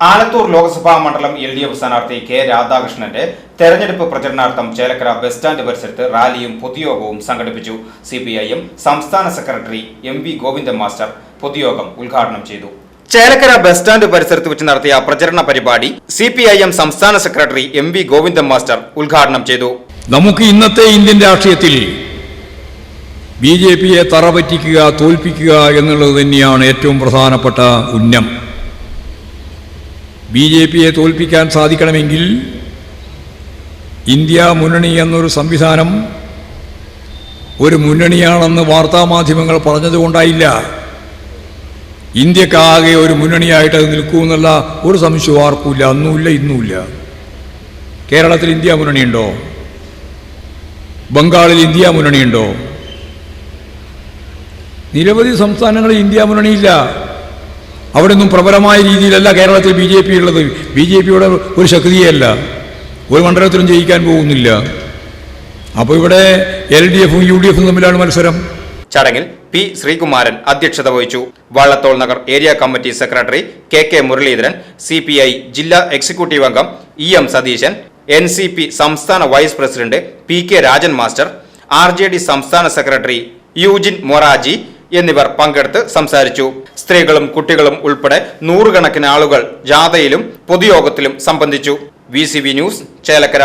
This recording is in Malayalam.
Alathur Lok Sabha മണ്ഡലം എൽ ഡി എഫ് സ്ഥാനാർത്ഥി കെ രാധാകൃഷ്ണന്റെ തെരഞ്ഞെടുപ്പ് പ്രചരണാർത്ഥം ചേലക്കര ബസ് സ്റ്റാൻഡ് പരിസരത്ത് റാലിയും പൊതുയോഗവും സംഘടിപ്പിച്ചു. സി പി ഐ എം സംസ്ഥാന secretary M V Govindan master പൊതുയോഗം ഉദ്ഘാടനം ചെയ്തു. ചേലക്കര ബസ് സ്റ്റാൻഡ് പരിസരത്ത് വെച്ച് നടത്തിയ പ്രചരണ പരിപാടി സി പി ഐ എം സംസ്ഥാന secretary M V Govindan master ഉദ്ഘാടനം ചെയ്തു. നമുക്ക് ഇന്നത്തെ ഇന്ത്യൻ രാഷ്ട്രീയത്തിൽ ബി ജെ പിയെ തറപറ്റിക്കുക തോൽപ്പിക്കുക എന്നുള്ളത് തന്നെയാണ് ഏറ്റവും പ്രധാനപ്പെട്ട ഉന്നം. ബി ജെ പിയെ തോൽപ്പിക്കാൻ സാധിക്കണമെങ്കിൽ ഇന്ത്യ മുന്നണി എന്നൊരു സംവിധാനം ഒരു മുന്നണിയാണെന്ന് വാർത്താമാധ്യമങ്ങൾ പറഞ്ഞതുകൊണ്ടായില്ല. ഇന്ത്യക്കാകെ ഒരു മുന്നണിയായിട്ട് അത് നിൽക്കുമെന്നുള്ള ഒരു സംശയവും ആർക്കുമില്ല അന്നുമില്ല ഇന്നുമില്ല. കേരളത്തിൽ ഇന്ത്യ മുന്നണിയുണ്ടോ? ബംഗാളിൽ ഇന്ത്യ മുന്നണിയുണ്ടോ? നിരവധി സംസ്ഥാനങ്ങളിൽ ഇന്ത്യ മുന്നണിയില്ല. അവിടെ ഒന്നും പ്രബലമായ രീതിയിലല്ല കേരളത്തിൽ ബി ജെ പി ഉള്ളത്. ബി ജെ പിയുടെ ഒരു ശക്തിയല്ല. ഒരു മണ്ഡലത്തിലും ജയിക്കാൻ പോകുന്നില്ല. അപ്പോൾ ഇവിടെ എൽ ഡി എഫും യു ഡി എഫും തമ്മിലാണ് മത്സരം. ചടങ്ങിൽ പി ശ്രീകുമാരൻ അധ്യക്ഷത വഹിച്ചു. Vallathol Nagar area committee secretary K K Muraleedharan C P I ജില്ലാ എക്സിക്യൂട്ടീവ് അംഗം E M Satheesan N C P സംസ്ഥാന vice president P K Rajan master R J D സംസ്ഥാന സെക്രട്ടറി യൂജിൻ മൊറാജി എന്നിവർ പങ്കെടുത്ത് സംസാരിച്ചു. സ്ത്രീകളും കുട്ടികളും ഉൾപ്പെടെ നൂറുകണക്കിന് ആളുകൾ ജാഥയിലും പൊതുയോഗത്തിലും സംബന്ധിച്ചു. V news Chelakkara.